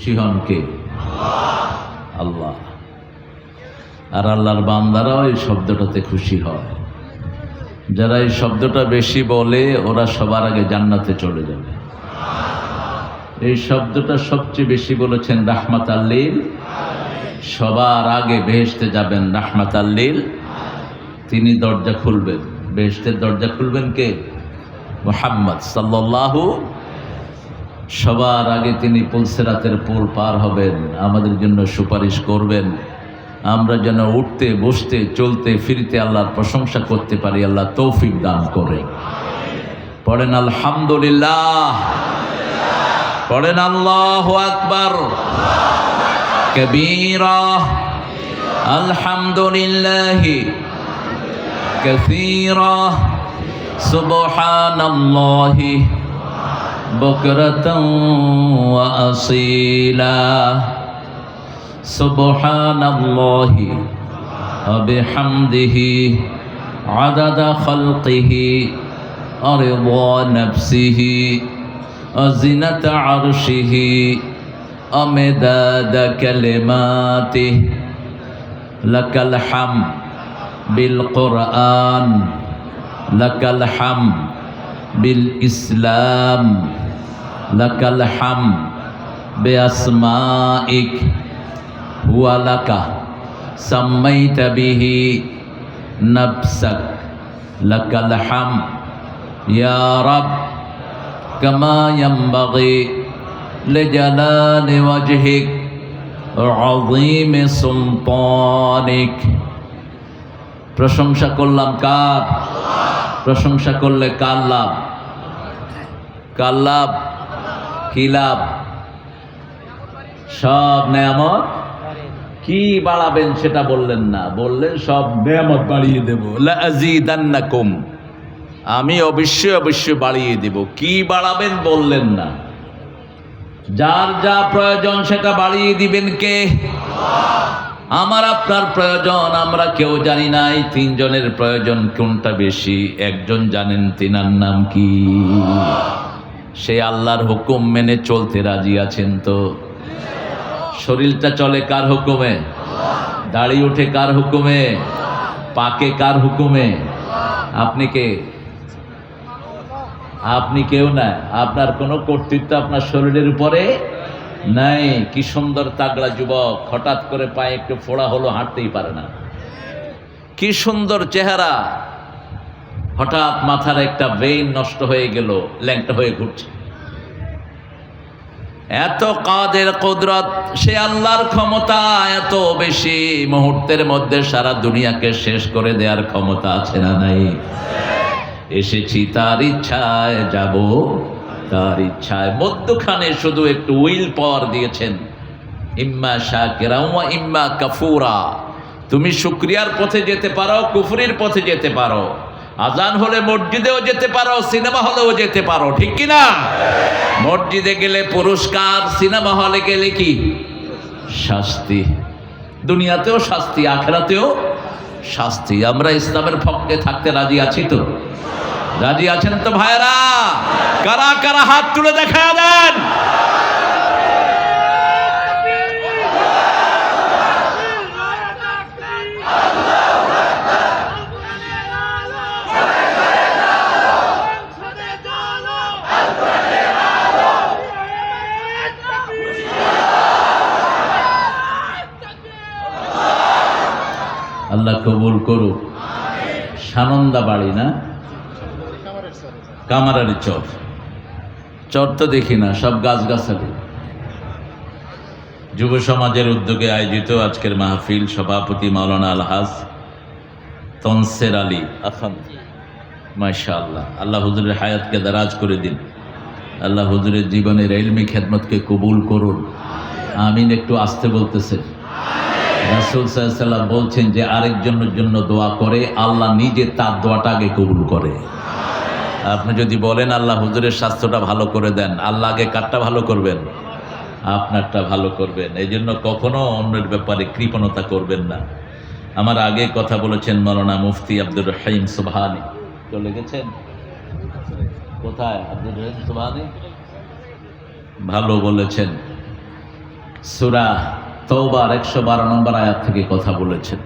খুশি হন কে আল্লাহ। আর আল্লাহর বান্দারাও এই শব্দটাতে খুশি হয়। যারা এই শব্দটা বেশি বলে, ওরা সবার আগে জান্নাতে চলে যাবে। এই শব্দটা সবচেয়ে বেশি বলেছেন রাহমাত আল্লিল সবার আগে বেহেশতে যাবেন রাহমাত আল্লিল তিনি দরজা খুলবেন। বেহেশতের দরজা খুলবেন কে? মোহাম্মদ সাল্লাল্লাহু সবার আগে তিনি পুলসেরাতের পোল পার হবেন আমাদের জন্য সুপারিশ করবেন আমরা যেন উঠতে বসতে চলতে ফিরতে আল্লাহর প্রশংসা করতে পারি আল্লাহ তৌফিক দান করে পড়েন আলহামদুলিল্লাহ পড়েন আল্লাহ আকবার কবীরা আলহামদুলিল্লাহ كثيرا سبحان الله بكرة وأصيلا. سبحان الله وبحمده عدد خلقه ورضا نفسه وزنة عرشه ومداد كلماته. لك الحمد بالقرآن لك الحمد بالإسلام لك الحمد بأسمائك هو لك سميت به نفسك لك الحمد يا رب كما ينبغي لجلال وجهك وعظيم سلطانك প্রশংসা করলাম কার প্রশংসা করলে কার লাভ? কার লাভ? কি লাভ? সব নেয়ামত? কি বাড়াবেন সেটা বললেন না। বললেন, সব নেয়ামত বাড়িয়ে দেব। লাজিদান্নাকুম। আমি অবশ্যই অবশ্যই বাড়িয়ে দেব। কি বাড়াবেন বললেন না। যার যা প্রয়োজন সেটা বাড়িয়ে দিবেন কে? আমার আপনার প্রয়োজন, আমরা কেউ জানি নাই তিনজনের প্রয়োজন কোনটা বেশি। একজন জানেন তিনার নাম কি? সে আল্লাহর হুকুম মেনে চলতে রাজি আছেন তো? শরীরটা চলে কার হুকুমে? দাড়ি উঠে কার হুকুমে? পাকে কার হুকুমে? আপনি কে? আপনি কেউ না, আপনার কোনো কর্তৃত্ব আপনার শরীরের উপরে? নাই, কি সুন্দর তাগড়া যুবক, হঠাৎ করে পায়ে একটু ফোড়া হলো, হাঁটতেই পারে না। কি সুন্দর চেহারা। হঠাৎ মাথার একটা ব্রেইন নষ্ট হয়ে গেল, ল্যাংটা হয়ে ঘুরছে। এত কাদের কুদরত, সে আল্লাহর ক্ষমতা, এত বেশি মুহূর্তের মধ্যে সারা দুনিয়াকে শেষ করে দেওয়ার ক্ষমতা আছে না নাই? এসেছি তার ইচ্ছায় যাব। তার ইচ্ছায় মধ্যখানে শুধু একটু উইল পাওয়ার দিয়েছেন। ইম্মা ওয়া ইম্মা কাফুরা। তুমি শুক্রিয়ার পথে যেতে পারো, কুফরির পথে যেতে পারো। আজান হলে মসজিদেও যেতে পারো, সিনেমা হলেও যেতে পারো, ঠিক কি না মসজিদে গেলে পুরস্কার, সিনেমা হলে গেলে কি? শাস্তি। দুনিয়াতেও শাস্তি, আখেরাতেও শাস্তি। আমরা ইসলামের পক্ষে থাকতে রাজি আছি তো? রাজি আছেন তো ভাইরা কারা কারা হাত তুলে দেখা দেন? আল্লাহ কবুল করুক। সানন্দা বাড়ি না? কামারারি চর। চর তো দেখি না, সব গাছ গাছগাছালি। যুব সমাজের উদ্যোগে আয়োজিত আজকের মাহফিল সভাপতি মাওলানা আলহাজ তনসের আলী আখান মাশা আল্লাহ আল্লাহ হুজুরের হায়াতকে দারাজ করে দিন। আল্লাহ হুজুরের জীবনের এলমি খেদমতকে কবুল করুন। আমিন, একটু আসতে বলতেছেন। রাসুল বলছেন যে, আরেকজনের জন্য দোয়া করে, আল্লাহ নিজে তার দোয়াটা আগে কবুল করে। আপনি যদি বলেন, আল্লাহ হুজুরের স্বাস্থ্যটা ভালো করে দেন আল্লাহ আগে কারটা ভালো করবেন? আপনারটা ভালো করবেন। এই জন্য কখনো অন্যের ব্যাপারে কৃপণতা করবেন না। আমার আগে কথা বলেছেন মৌলানা মুফতি আব্দুর রহিম সুবহানি। চলে গেছেন? কোথায়? আব্দুর রহিম সুবহানি? ভালো বলেছেন। সুরা তৌবার একশো বারো নম্বর আয়াত থেকে কথা বলেছেন।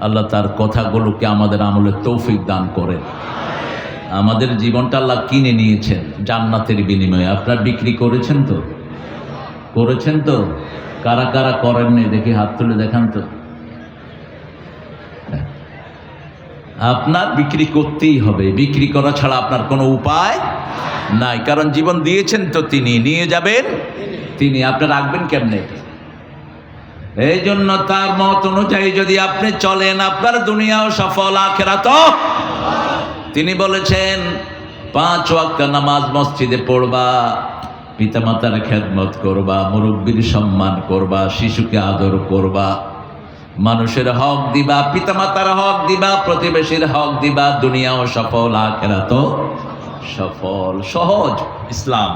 আল্লাহ তার কথাগুলোকে আমাদের আমলে তৌফিক দান করেন। আমাদের জীবনটা আল্লাহ কিনে নিয়েছেন জান্নাতের বিনিময়ে। আপনার বিক্রি করেছেন তো? করেছেন তো? কারা কারা করেননি দেখি হাত তুলে দেখান তো। আপনার বিক্রি করতেই হবে। বিক্রি করা ছাড়া আপনার কোনো উপায় নাই। কারণ জীবন দিয়েছেন তো তিনি। নিয়ে যাবেন তিনি। আপনি রাখবেন কেমনে? এই জন্য তার মত অনুযায়ী যদি আপনি চলেন, আপনার দুনিয়াও সফল আখেরা তো তিনি বলেছেন, পাঁচ ওয়াক্ত নামাজ মসজিদে পড়বা, পিতামাতার খেদমত করবা, মুরব্বীর সম্মান করবা, শিশুকে আদর করবা, মানুষের হক দিবা, পিতামাতার হক দিবা, প্রতিবেশীর হক দিবা, দুনিয়াও সফল আখেরা তো সফল, সহজ ইসলাম।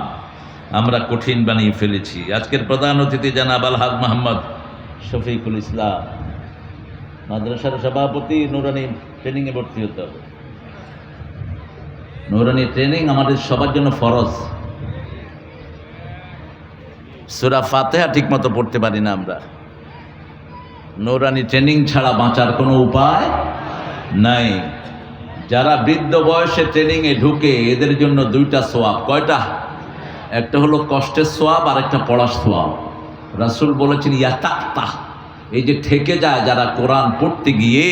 আমরা কঠিন বানিয়ে ফেলেছি। আজকের প্রধান অতিথি জানাব আলহাজ মোহাম্মদ শফিকুল ইসলাম। মাদ্রাসার সভাপতি নুরানি ট্রেনিংয়ে ভর্তি হতে হবে। নুরানি ট্রেনিং আমাদের সবার জন্য ফরজ। সুরা ফাতেহা ঠিক মতো পড়তে পারি না আমরা। নৌরানি ট্রেনিং ছাড়া বাঁচার কোনো উপায় নাই। যারা বৃদ্ধ বয়সে ট্রেনিংয়ে ঢুকে, এদের জন্য দুইটা সোয়াব। কয়টা? একটা হলো কষ্টের সোয়াব, আর একটা পড়ার সোয়াব। রাসুল বলেছেন ইয়াতাক্তা এই যে ঠেকে যায় যারা কোরআন পড়তে গিয়ে,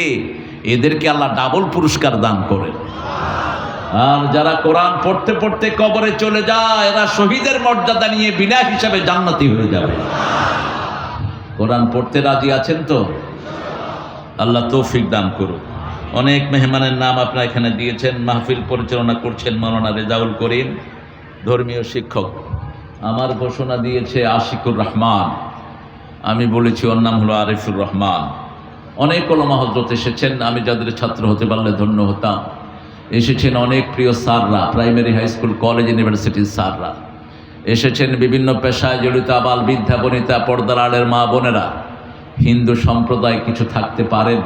এদেরকে আল্লাহ ডাবল পুরস্কার দান করেন। আর যারা কোরআন পড়তে পড়তে কবরে চলে যায়, এরা শহীদের মর্যাদা নিয়ে বিনা হিসাবে জান্নাতি হয়ে যাবে। কোরআন পড়তে রাজি আছেন তো? আল্লাহ তৌফিক দান করুন অনেক মেহমানের নাম আপনারা এখানে দিয়েছেন, মাহফিল পরিচালনা করছেন মাওলানা রেজাউল করিম, ধর্মীয় শিক্ষক। আমার ঘোষণা দিয়েছে আশিকুর রহমান। আমি বলেছি ওর নাম হলো আরিফুর রহমান। অনেক ওলমা হজরত এসেছেন, আমি যাদের ছাত্র হতে পারলে ধন্য হতাম। এসেছেন অনেক প্রিয় স্যাররা, প্রাইমারি হাই স্কুল, কলেজ, ইউনিভার্সিটির স্যাররা। এসেছেন বিভিন্ন পেশায় জড়িত আবাল বিদ্যা বনিতা, পর্দার আড়ের মা বোনেরা। হিন্দু সম্প্রদায় কিছু থাকতে পারেন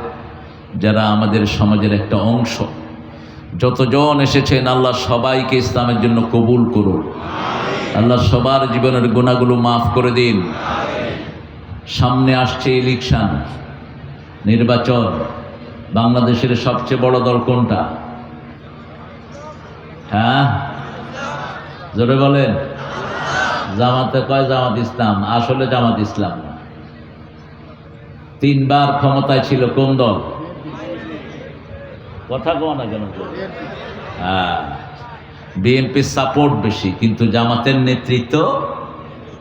যারা আমাদের সমাজের একটা অংশ। যতজন এসেছেন, আল্লাহ সবাইকে ইসলামের জন্য কবুল করুন। আল্লাহ সবার জীবনের গুণাগুলো মাফ করে দিন। সামনে আসছে ইলেকশন, নির্বাচন। বাংলাদেশের সবচেয়ে বড় দল কোনটা? হ্যাঁ? জোরে বলেন। জামাতে কয় জামাত ইসলাম? আসলে জামাত ইসলাম তিনবার ক্ষমতায় ছিল কোন দল? কথা কো না কেন? হ্যাঁ। বিএনপির সাপোর্ট বেশি, কিন্তু জামাতের নেতৃত্ব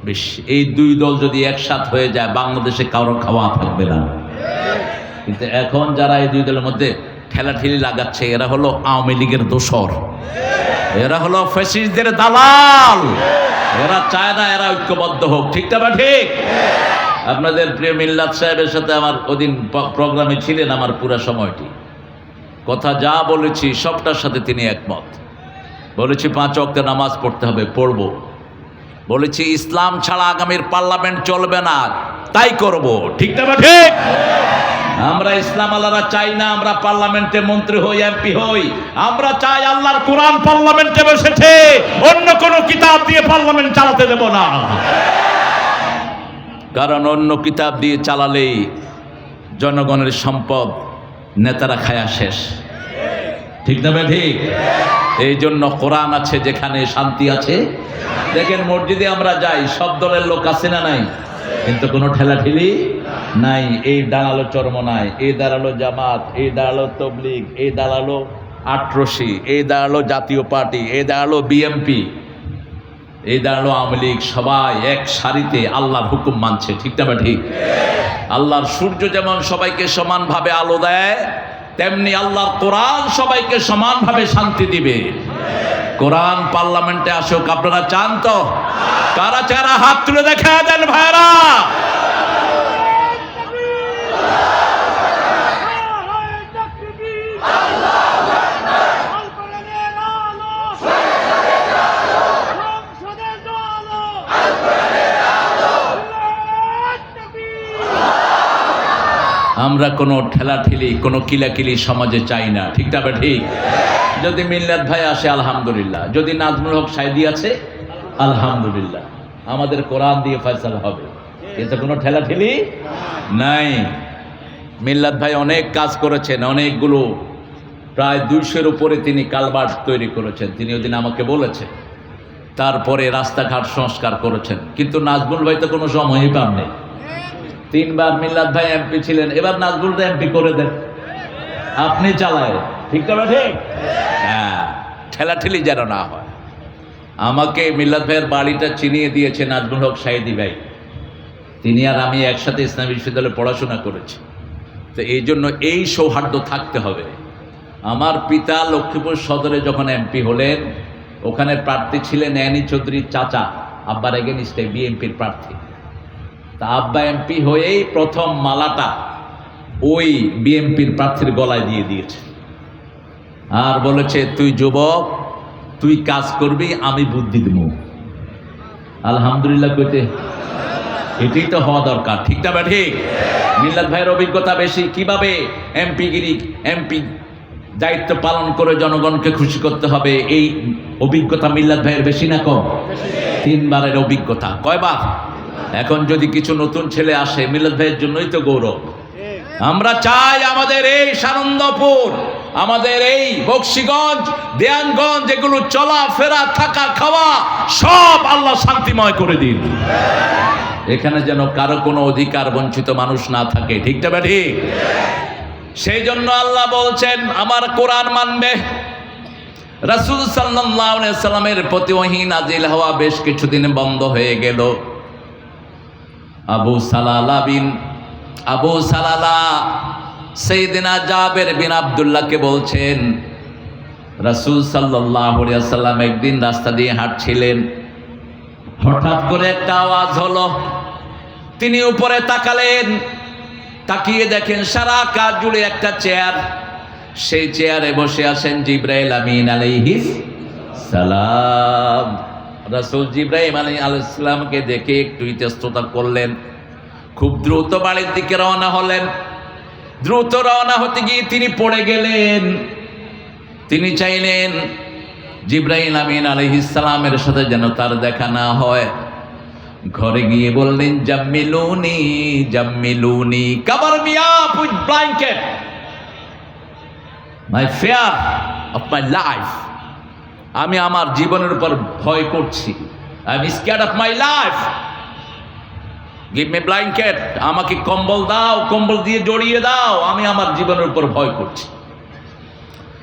বেশি। এই দুই দল যদি একসাথ হয়ে যায়, বাংলাদেশে কারও খাওয়া থাকবে না। কিন্তু এখন যারা এই দুই দলের মধ্যে ঠেলাঠেলি লাগাচ্ছে, এরা হলো আওয়ামী লীগের দোসর এরা হলো ফ্যাসিস্টদের দালাল। এরা চায় না এরা ঐক্যবদ্ধ হোক, ঠিক না ঠিক। আপনাদের প্রিয় মিল্লাত সাহেবের সাথে আমার ওদিন প্রোগ্রামে ছিলেন আমার পুরো সময়টি। কথা যা বলেছি, সবটার সাথে তিনি একমত। বলেছি, পাঁচ অক্টে নামাজ পড়তে হবে, পড়ব। বলেছি, ইসলাম ছাড়া আগামীর পার্লামেন্ট চলবে না, তাই করব, ঠিক না ঠিক। আমরা ইসলাম আল্লাহরা চাই না, আমরা পার্লামেন্টে মন্ত্রী হই, এমপি হই। আমরা চাই আল্লাহর কোরআন পার্লামেন্টে বসেছে, অন্য কোন কিতাব দিয়ে পার্লামেন্ট চালাতে দেব না। কারণ অন্য কিতাব দিয়ে চালালেই জনগণের সম্পদ নেতারা খায়া শেষ। ঠিক না ঠিক? এই জন্য কোরআন আছে, যেখানে শান্তি আছে। দেখেন মসজিদে আমরা যাই, সব দলের লোক আছে না নাই? কিন্তু কোনো ঠেলাঠেলি নাই, এই দাঁড়াল চর্ম নাই, এই দাঁড়াল জামাত, এই দাঁড়াল তবলিগ, এই দাঁড়াল আটরশি, এই দাঁড়াল জাতীয় পার্টি, এই দাঁড়াল বিএমপি এই দাঁড়াল আওয়ামী লীগ, সবাই এক সারিতে আল্লাহর হুকুম মানছে, ঠিক না ঠিক? আল্লাহর সূর্য যেমন সবাইকে সমানভাবে আলো দেয়, তেমনি আল্লাহর কোরআন সবাইকে সমানভাবে শান্তি দিবে। কোরআন পার্লামেন্টে আসুক, আপনারা চান তো? কারা চারা হাত তুলে দেখা দেন ভাইরা আমরা কোনো ঠেলাঠেলি, কোনো কিলাকিলি সমাজে চাই না। ঠিক না ঠিক? যদি মিল্লাত ভাই আসে, আলহামদুলিল্লাহ। যদি নাজমুল হক সাইদি আছে, আলহামদুলিল্লাহ। আমাদের কোরআন দিয়ে ফয়সালা হবে। এতে কোনো ঠেলাঠেলি নাই। মিল্লাত ভাই অনেক কাজ করেছেন অনেকগুলো। প্রায় দুইশোর উপরে তিনি কালবার্ট তৈরি করেছেন তিনি ওদিন আমাকে বলেছেন। তারপরে রাস্তাঘাট সংস্কার করেছেন। কিন্তু নাজমুল ভাই তো কোনো সময়ই পাননি। তিনবার মিল্লাত ভাই এমপি ছিলেন এবার নাজমুল এমপি করে দেন। আপনি চালায় ঠিক তো ঠিক হ্যাঁ ঠেলাঠেলি যেন না হয়। আমাকে মিল্লাত ভাইয়ের বাড়িটা চিনিয়ে দিয়েছে নাজমুল হক সাহেদি ভাই। তিনি আর আমি একসাথে ইসলাম বিশ্ববিদ্যালয়ে পড়াশোনা করেছি। তো এই জন্য এই সৌহার্দ্য থাকতে হবে। আমার পিতা লক্ষ্মীপুর সদরে যখন এমপি হলেন, ওখানে প্রার্থী ছিলেন অ্যানি চৌধুরীর চাচা আব্বার এগেনিস্টে বিএনপির প্রার্থী। তা আব্বা এমপি হয়েই প্রথম মালাটা ওই বিএনপির প্রার্থীর গলায় দিয়ে দিয়েছে। আর বলেছে, তুই যুবক, তুই কাজ করবি, আমি বুদ্ধি দেব। আলহামদুলিল্লাহ কইতে এটাই তো হওয়া দরকার। ঠিক না বা ঠিক? ভাইয়ের অভিজ্ঞতা বেশি। কীভাবে এমপি গিরি এমপি দায়িত্ব পালন করে জনগণকে খুশি করতে হবে, এই অভিজ্ঞতা মিল্লাত ভাইয়ের বেশি না কম? তিনবারের অভিজ্ঞতা। কয়বার? এখন যদি কিছু নতুন ছেলে আসে, মিল্লাত ভাইয়ের জন্যই তো গৌরব। আমরা চাই আমাদের এই সানন্দপুর, আমাদের এই বক্সিগঞ্জ, দেয়ানগঞ্জ, এগুলো চলা, ফেরা, থাকা, খাওয়া, সব আল্লাহ শান্তিময় করে দিন। এখানে যেন কারও কোনো অধিকার বঞ্চিত মানুষ না থাকে। ঠিকটা বা ঠিক সেই জন্য আল্লাহ বলছেন, আমার কোরআন মানবে। রাসুল সাল্লামের প্রতি ওহি নাজিল হওয়া বেশ কিছুদিন বন্ধ হয়ে গেল। Abu Salala bin Abu Salala সেই দিনা জাবের বিন আবদুল্লাহকে বলছেন, রাসুল সাল্লাহ সাল্লাম একদিন রাস্তা দিয়ে হাঁটছিলেন। হঠাৎ করে একটা আওয়াজ হলো। তিনি উপরে তাকালেন, তাকিয়ে দেখেন সারা কাজ জুড়ে একটা চেয়ার। সেই চেয়ারে বসে আছেন জিব্রাইল আমিন আলাইহিস সালাম। রাসূল জিব্রাইল আলী আলাইসালামকে দেখে একটু ইতস্ততা করলেন। খুব দ্রুত বাড়ির দিকে রওনা হলেন। দ্রুত রওনা হতে গিয়ে তিনি পড়ে গেলেন। তিনি চাইলেন জিব্রাহিম আমিন আলহিসালামের সাথে যেন তার দেখা না হয়। ঘরে গিয়ে বললেন, জাম্মিলুনি জাম্মিলুনি, কাবার মিয়া with blanket my fear of my life আমি আমার জীবনের উপর ভয় করছি I am of my life give me blanket আমাকে কম্বল দাও, কম্বল দিয়ে জড়িয়ে দাও, আমি আমার জীবনের উপর ভয় করছি।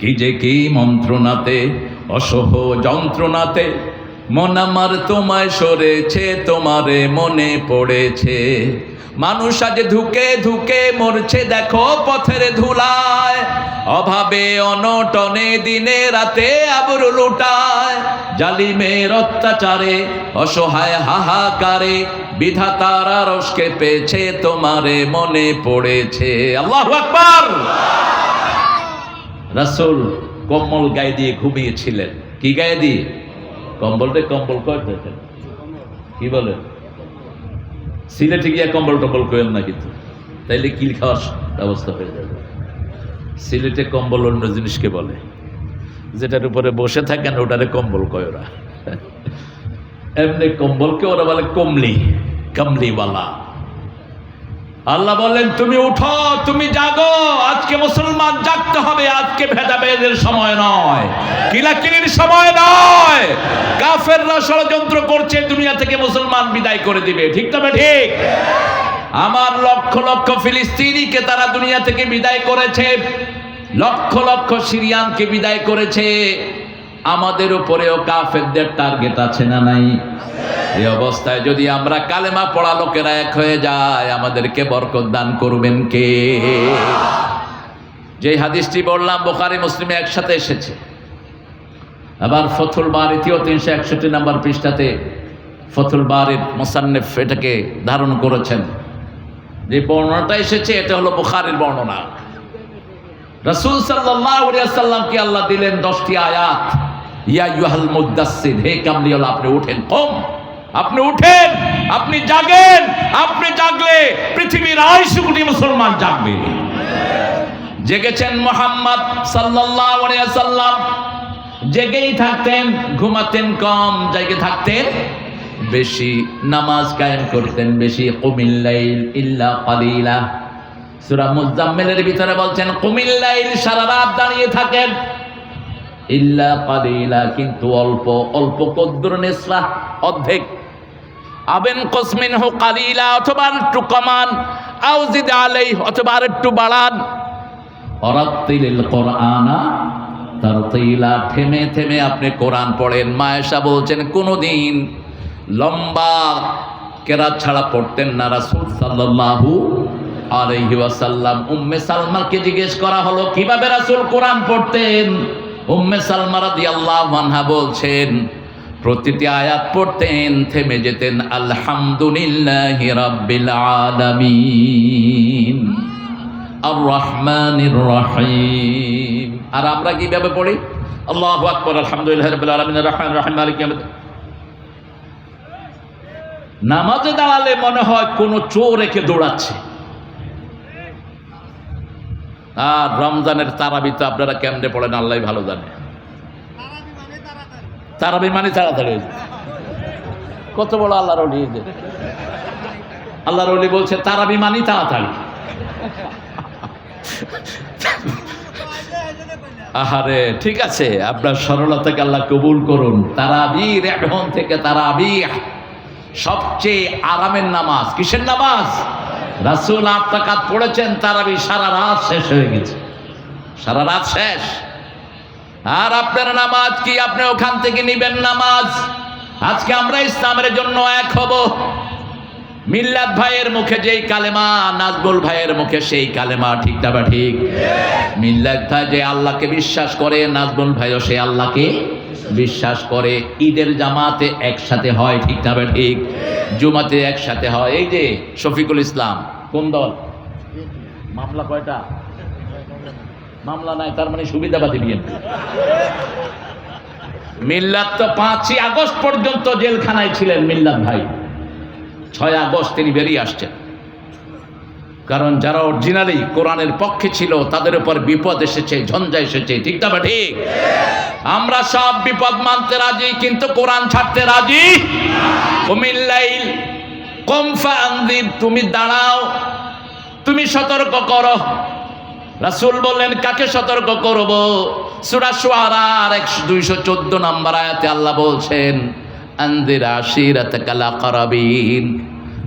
কি যে কি মন্ত্রণাতে, অসহ যন্ত্রণাতে, মন আমার তোমায় সরেছে, তোমারে মনে পড়েছে। মানুষ আজ ধুকে ধুকে মরছে, দেখো পথের ধুলায়। অভাবে অনটনে দিনে রাতে আবরু লুটায়। জালিমের অত্যাচারে, অসহায় হাহাকারে, বিধাতার আরসকে পেয়েছে তোমারে মনে পড়েছে। আল্লাহ আকবার! রাসূল কম্বল গায়ে দিয়ে ঘুমিয়েছিলেন। কি গায়ে দিয়ে? কম্বলটা কম্বল কয় কি বলে? সিলেটে গিয়ে কম্বল টম্বল করেন না কিন্তু। তাইলে কিল খাওয়ার ব্যবস্থা হয়ে যাবে। সিলেটে কম্বল অন্য জিনিসকে বলে। যেটার উপরে বসে থাকেন, ওটারে কম্বল কয় ওরা। এমনি কম্বলকে ওরা বলে কমলি, কমলিওয়ালা। আল্লাহ বললেন, তুমি উঠো, তুমি জাগো। আজকে মুসলমান জাগতে হবে, আজকে ভেদাভেদের সময় নয়। কিলাকিলির সময় নয়। কাফেররা ষড়যন্ত্র করছে, দুনিয়া থেকে মুসলমান বিদায় করে দিবে। ঠিক তবে ঠিক আমার লক্ষ লক্ষ ফিলিস্তিনিকে তারা দুনিয়া থেকে বিদায় করেছে, লক্ষ লক্ষ সিরিয়ানকে বিদায় করেছে। আমাদের উপরেও কাফেরদের টার্গেট আছে না নাই? এই অবস্থায় যদি আমরা কালেমা পড়া লোকেরা এক হয়ে যায়, আমাদেরকে বরকত দান করবেন কে? যে হাদিসটি বললাম, বোখারি, মুসলিমে একসাথে এসেছে। আবার ফথুল বারিতিও তিনশো একষট্টি নাম্বার পৃষ্ঠাতে ফতুল বারের মোসান্নেফ এটাকে ধারণ করেছেন। যে বর্ণনাটা এসেছে, এটা হলো বুখারের বর্ণনা। রসুল সাল্লাহ সাল্লামকে আল্লাহ দিলেন দশটি আয়াত? ইয়া আপনি কম। আপনি উঠেন, আপনি জাগেন, আপনি জাগলে পৃথিবীর মুসলমান জেগেছেন মোহাম্মদ সাল্লাম জেগেই থাকতেন, ঘুমাতেন কম, জেগে থাকতেন। বেশি নামাজ কায়েম করতেন, বেশি কুমিল্লাইল ইল্লা কালিলা। সূরা ভিতরে বলছেন কুমিল্লাইল সারা রাত দাঁড়িয়ে থাকেন। ইল্লা কালিলা, কিন্তু অল্প অল্প কদ্দুর নিসরা অর্ধেক। আবেন কসমিন হো কালিলা, অথবা একটু কমান আউজিদ আলাই অথবা আর একটু বাড়ান। অরাত্তিলিল কোরআনা, তারতিলা, থেমে থেমে আপনি কোরআন পড়েন। মায়েশা বলছেন, কোনোদিন লম্বা কেরাত ছাড়া পড়তেন না রাসূল সাল্লাল্লাহু আলাইহি ওয়াসাল্লাম। উম্মে সালমাকে জিজ্ঞেস করা হলো, কীভাবে রাসূল কোরআন পড়তেন? উম্মে সালমা রাদিয়াল্লাহু আনহা বলছেন, প্রতিটি আয়াত পড়তেন, থেমে যেতেন, আলহামদুলিল্লাহি রাব্বিল আলামিন আর রহমানির রহিম। আর আমরা কীভাবে পড়ি? আল্লাহু আকবার, আলহামদুলিল্লাহ রাব্বিল আলামিন রহমান রহিম, মালিক নামাজে দাঁড়ালে মনে হয় কোনো চোর রেখে দৌড়াচ্ছে। আর রমজানের তারাবি তো আপনারা কেমনে পড়েন? আল্লাহ ভালো জানে। তারাবি মানে তাড়াতাড়ি কত বড় আল্লাহর আল্লাহর বলছে, তারাবি মানি তাড়াতাড়ি। আহারে, ঠিক আছে, আপনার সরলতাকে আল্লাহ কবুল করুন। তারাবির এখন থেকে তারাবি। সবচেয়ে আরামের নামাজ। কিসের নামাজ? রাসুল আত্মাকাত পড়েছেন তারাবি সারা রাত শেষ হয়ে গেছে। সারা রাত শেষ। আর আপনার নামাজ কি? আপনি ওখান থেকে নিবেন নামাজ? আজকে আমরা ইসলামের জন্য এক হব। মিল্লাত ভাইয়ের মুখে যেই কালেমা নাজবুল ভাইয়ের মুখে সেই কালেমা, ঠিক না বা ঠিক? মিল্লাত ভাই যে আল্লাহকে বিশ্বাস করে নাজবুল ভাইও সে আল্লাহকে বিশ্বাস করে, ঈদের জামাতে একসাথে হয়, ঠিক না ঠিক। জুমাতে একসাথে হয়। এই যে শফিকুল ইসলাম, কোন দল? মামলা কয়টা? মামলা নাই, তার মানে সুবিধাবাদী বিএনপি। মিল্লাত তো পাঁচই আগস্ট পর্যন্ত জেলখানায় ছিলেন মিল্লাত ভাই। ছয় আগস্ট তিনি বেরিয়ে আসছেন। কারণ যারা অরিজিনালি কোরআনের পক্ষে ছিল, তাদের উপর বিপদ এসেছে, ঝঞ্ঝা এসেছে। ঠিক না ঠিক? আমরা সব বিপদ মানতে রাজি, কিন্তু কোরআন ছাড়তে রাজি? কুমিল্লাইল কমফা আন্দির তুমি দাঁড়াও। তুমি সতর্ক করো। রাসূল বললেন, কাকে সতর্ক করব? সূরা দুইশো 214 নম্বর আয়াতে আল্লাহ বলছেন আনদির আশিরাতাকাল আকরাবিন।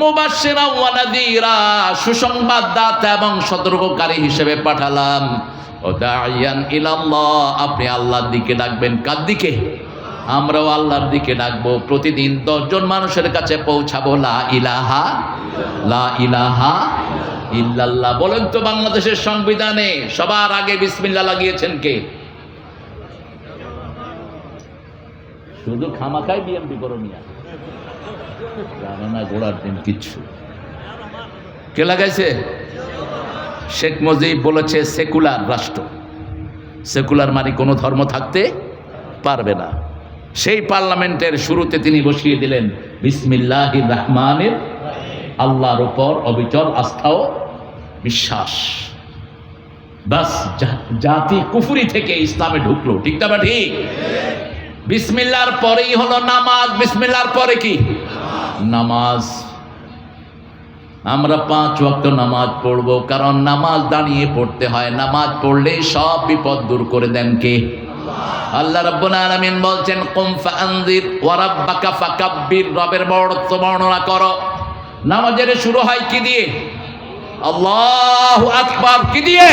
মুবাশশিরা ওয়া নাযীরা এবং সতর্ককারী হিসেবে পাঠালাম। ও আপনি দিকে ডাকবেন আমরাও আল্লাহর দিকে ডাকবো। প্রতিদিন দশজন মানুষের কাছে পৌঁছাবো। লা ইলাহা লা ইলাহা ইল্লাল্লাহ। বলেন তো বাংলাদেশের সংবিধানে সবার আগে বিসমিল্লাহ লাগিয়েছেন কে? শুধু খামাখাই বিএমপি জানে না দিন কিচ্ছু। কে লাগাইছে? শেখ মুজিব বলেছে, সেকুলার রাষ্ট্র। সেকুলার মানে কোনো ধর্ম থাকতে পারবে না। সেই পার্লামেন্টের শুরুতে তিনি বসিয়ে দিলেন বিসমিল্লাহ রহমানের আল্লাহর উপর অবিচল আস্থা ও বিশ্বাস। বাস জাতি কুফুরি থেকে ইসলামে ঢুকলো। ঠিক না ঠিক? বিসমিল্লার পরেই হলো নামাজ, বিসমিল্লার পরে কি? নামাজ। আমরা পাঁচ ওয়াক্ত নামাজ পড়ব, কারণ নামাজ দাঁড়িয়ে পড়তে হয়। নামাজ পড়লেই সব বিপদ দূর করে দেন কে? আল্লাহ রাব্বুল আলামিন কুম ফাআনজির ওয়া রাব্বাকা ফাকাব্বির। রবের বর্ণনা করো। নামাজের শুরু হয় কি দিয়ে? আল্লাহ আকবার, কি দিয়ে?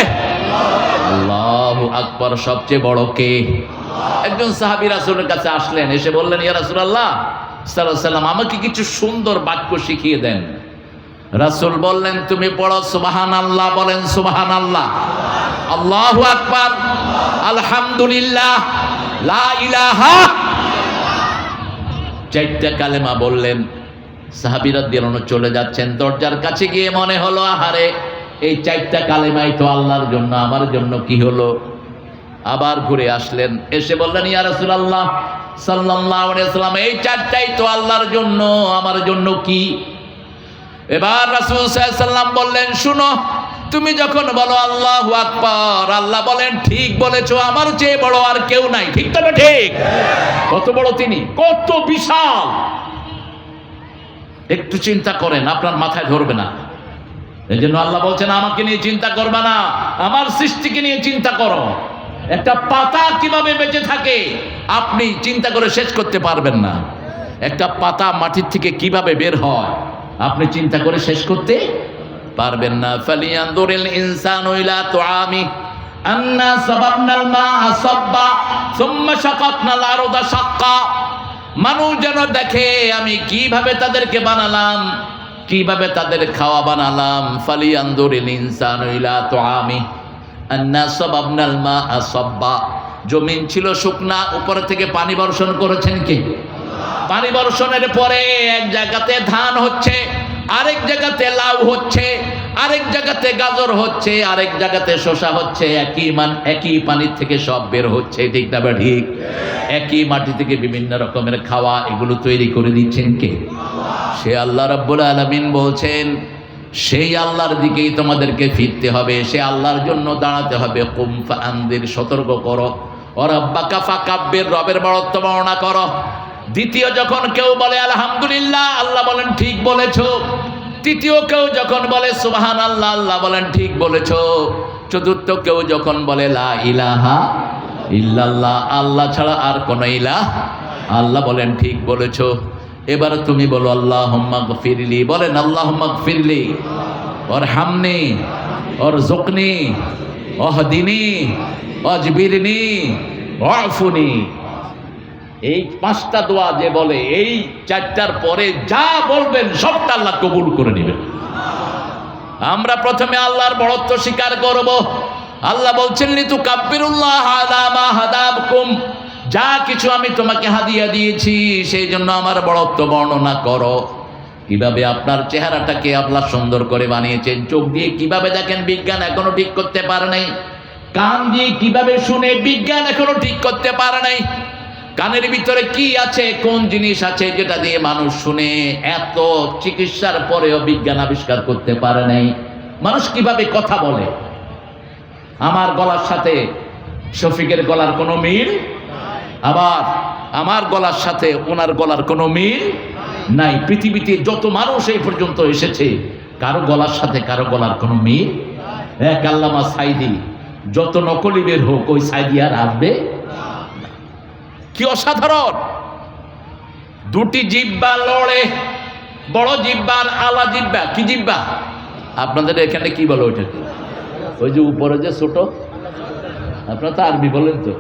আল্লাহ আকবার, সবচেয়ে বড় কে? একজন সাহাবী রাসূলের কাছে আসলেন, এসে বললেন, ইয়া রাসূলুল্লাহ সাল্লাম আমাকে কিছু সুন্দর বাক্য শিখিয়ে দেন। রাসূল বললেন, তুমি পড়ো সুবাহান আল্লাহ বলেন, সুবহানাল্লাহ। আল্লাহু আকবার। আলহামদুলিল্লাহ। চারটা কালেমা বললেন। সাহাবিরা চলে যাচ্ছেন। দরজার কাছে গিয়ে মনে হলো, আহারে, এই চারটা কালেমাই তো আল্লাহর জন্য, আমার জন্য কি হলো? আবার ঘুরে আসলেন। এসে বললেন, ইয়া আলাইহি সাল্লাম এই চারটাই তো আল্লাহর জন্য, আমার জন্য কি? এবার রাসূল বললেন, শুনো, তুমি যখন বলো আল্লাহু আকবার, আল্লাহ বলেন, ঠিক বলেছ, আমার চেয়ে বড় আর কেউ নাই। ঠিক তবে ঠিক? কত বড় তিনি? কত বিশাল! একটু চিন্তা করেন, আপনার মাথায় ধরবে না। এই জন্য আল্লাহ বলছেন, আমাকে নিয়ে চিন্তা করবে না, আমার সৃষ্টিকে নিয়ে চিন্তা করো। একটা পাতা কীভাবে বেঁচে থাকে আপনি চিন্তা করে শেষ করতে পারবেন না। একটা পাতা মাটির থেকে কীভাবে বের হয় আপনি চিন্তা করে শেষ করতে পারবেন না। ফালিয়ানদুরিল ইনসানু ইলা তুআমি। আন্না সাবাবনাল মা'a সাব্বা, সুম্মা শাকাকনাল আরদা শাক্কা। মানুষ যেন দেখে আমি কীভাবে তাদেরকে বানালাম, কীভাবে তাদের খাওয়া বানালাম। ফালি আন্দুরিল ইনসান ইলা তুআমি। আন্না সাবাবনাল মা'a সাব্বা জমিন ছিল শুকনা, উপর থেকে পানি বর্ষণ করেছেন কে? পানি বর্ষণের পরে এক জায়গাতে ধান হচ্ছে, আরেক জায়গাতে লাউ হচ্ছে, আরেক জায়গাতে গাজর হচ্ছে, আরেক জায়গাতে শসা হচ্ছে, একই মান, একই পানির থেকে সব বের হচ্ছে, ঠিক না বা ঠিক? একই মাটি থেকে বিভিন্ন রকমের খাওয়া এগুলো তৈরি করে দিচ্ছেন কে? সে আল্লাহ রাব্বুল আলামিন বলছেন সেই আল্লাহর দিকেই তোমাদেরকে ফিরতে হবে, সে আল্লাহর জন্য দাঁড়াতে হবে। কুমফা আন্দির সতর্ক করো। অরব্বাকা ফাকাব্যের রবের বড়ত্ব বর্ণনা করো। দ্বিতীয়, যখন কেউ বলে আলহামদুলিল্লাহ, আল্লাহ বলেন, ঠিক বলেছ। তৃতীয়, কেউ যখন বলে সুবাহান আল্লাহ আল্লাহ বলেন, ঠিক বলেছ। চতুর্থ, কেউ যখন বলে, লা ইলাহা ইল্লাল্লাহ, আল্লাহ ছাড়া আর কোনো ইলাহ, আল্লাহ বলেন, ঠিক বলেছ। এবার তুমি বলো আল্লাহ ফিরলি বলেন আল্লাহ ফিরলি ওর হামনি ওর জোকনি অহদিনী। অজবিরনি। অফুনি। এই পাঁচটা দোয়া যে বলে, এই চারটার পরে যা বলবেন সবটা আল্লাহ কবুল করে নেবেন। আমরা প্রথমে আল্লাহর বড়ত্ব স্বীকার করব। আল্লাহ বলছেন লিতু কাব্বিরুল্লাহ হাদামা হাদাবকুম যা কিছু আমি তোমাকে হাদিয়া দিয়েছি, সেই জন্য আমার বড়ত্ব বর্ণনা করো। কীভাবে আপনার চেহারাটাকে আল্লাহ সুন্দর করে বানিয়েছেন? চোখ দিয়ে কীভাবে দেখেন বিজ্ঞান এখনও ঠিক করতে পারে নাই? কান দিয়ে কীভাবে শুনে বিজ্ঞান এখনও ঠিক করতে পারে নাই? কানের ভিতরে কি আছে? কোন জিনিস আছে যেটা দিয়ে মানুষ শুনে? এত চিকিৎসার পরেও বিজ্ঞান আবিষ্কার করতে পারে নাই। মানুষ কীভাবে কথা বলে? আমার গলার সাথে শফিকের গলার কোনো মিল আবার আমার গলার সাথে ওনার গলার কোনো মিল নাই। পৃথিবীতে যত মানুষ এই পর্যন্ত এসেছে, কারও গলার সাথে কারও গলার কোনো মিল এক আল্লামা সাইদি, যত নকলি বের হোক, ওই সাইদি আর আসবে কি অসাধারণ! দুটি জিব্বা লড়ে, বড় জিব্বা আর আলা জিব্বা। কি জিব্বা? আপনাদের এখানে কি বলো ওইটাকে? ওই যে উপরে যে ছোট, আপনারা তো আরবি বলেন তো।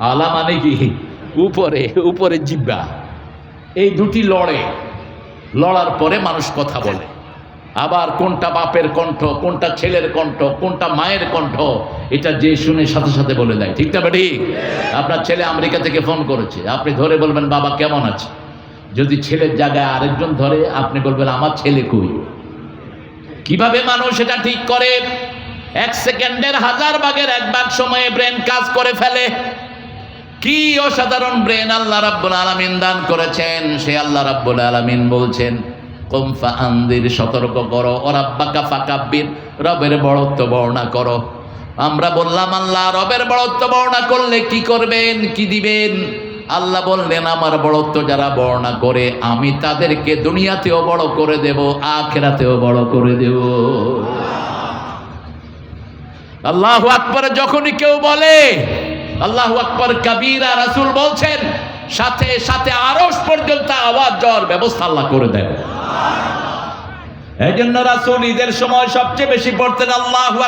আলা মানে কি? উপরে উপরে জিব্বা। এই দুটি লড়ে। লড়ার পরে মানুষ কথা বলে। আবার কোনটা বাপের কণ্ঠ, কোনটা ছেলের কণ্ঠ, কোনটা মায়ের কণ্ঠ, এটা যে শুনে সাথে সাথে বলে দেয়। ঠিক না ঠিক আপনার ছেলে আমেরিকা থেকে ফোন করেছে। আপনি ধরে বলবেন, বাবা, কেমন আছে? যদি ছেলের জায়গায় আরেকজন ধরে, আপনি বলবেন, আমার ছেলে কই? কীভাবে মানুষ এটা ঠিক করে? এক সেকেন্ডের হাজার ভাগের এক ভাগ সময়ে ব্রেন কাজ করে ফেলে। কি অসাধারণ ব্রেন আল্লাহ রাব্বুল আলামিন দান করেছেন? সে আল্লাহ রাব্বুল আলামিন বলছেন কমফা আন্দির সতর্ক করো। ওরাব্বাকা ফাকাব্বির, রবের বড়ত্ব বর্ণনা করো। আমরা বললাম, আল্লাহ, রবের বড়ত্ব বর্ণনা করলে কি করবেন? কি দিবেন? আল্লাহ বললেন, আমার বড়ত্ব যারা বর্ণনা করে, আমি তাদেরকে দুনিয়াতেও বড় করে দেব, আখেরাতেও বড় করে দেব। আল্লাহ আকবর, যখনই কেউ বলে আল্লাহ আকবর কবিরা রাসূল বলছেন, সাথে সাথে আরস পর্যন্ত আওয়াজ যাওয়ার ব্যবস্থা আল্লাহ করে দেন। এই জন্য সময় সবচেয়ে বেশি পড়তেন আল্লাহু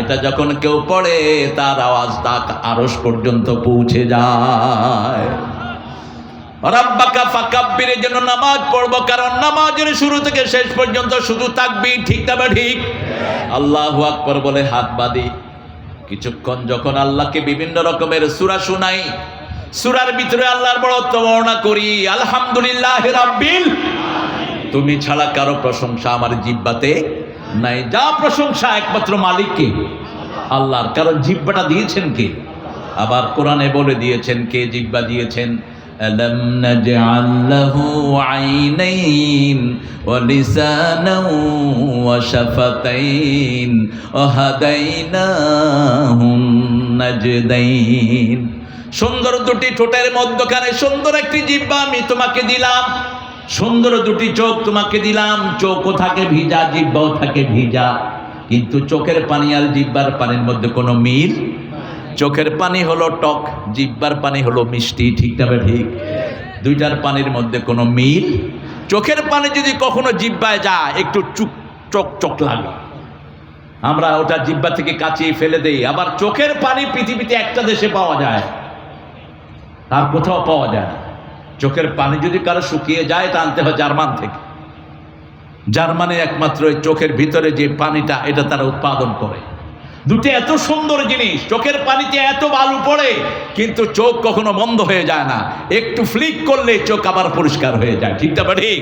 এটা যখন কেউ পড়ে, তার আওয়াজ তাক আরস পর্যন্ত পৌঁছে যায়। নামাজ পড়ব, কারণ নামাজের শুরু থেকে শেষ পর্যন্ত শুধু ঠিক তবে ঠিক? আল্লাহু বলে হাত কিছুক্ষণ যখন আল্লাহকে বিভিন্ন রকমের সুরা শুনাই, সুরার ভিতরে আল্লাহর বড়ত্ব বর্ণনা করি, আলহামদুলিল্লাহ রাব্বিল তুমি ছাড়া কারও প্রশংসা আমার জিব্বাতে নাই। যা প্রশংসা একমাত্র মালিককে, আল্লাহর। কারণ জিব্বাটা দিয়েছেন কে? আবার কোরআনে বলে দিয়েছেন কে জিব্বা দিয়েছেন? ألم نجعل له عينين ولسانا وشفتين وهديناه النجدين সুন্দর দুটি ঠোঁটের মধ্যখানে সুন্দর একটি জিব্বা আমি তোমাকে দিলাম সুন্দর দুটি চোখ তোমাকে দিলাম চোখও থাকে ভিজা জিব্বাও থাকে ভিজা কিন্তু চোখের পানি আর জিব্বার পানির মধ্যে কোনো মিল চোখের পানি হলো টক, জিব্বার পানি হলো মিষ্টি, ঠিক না ঠিক? দুইটার পানির মধ্যে কোনো মিল? চোখের পানি যদি কখনো জিব্বায় যায়, একটু চুক, চক চক লাগে। আমরা ওটা জিব্বা থেকে কাচিয়ে ফেলে দেই। আবার চোখের পানি পৃথিবীতে একটা দেশে পাওয়া যায়, আর কোথাও পাওয়া যায় চোখের পানি যদি কারও শুকিয়ে যায়, তা আনতে হয় জার্মান থেকে। জার্মানি একমাত্র চোখের ভিতরে যে পানিটা, এটা তারা উৎপাদন করে। দুটি এত সুন্দর জিনিস, চোখের পানিতে এত বালু পড়ে, কিন্তু চোখ কখনো বন্ধ হয়ে যায় না। একটু ফ্লিক করলে চোখ আবার পরিষ্কার হয়ে যায় ঠিকটা বা ঠিক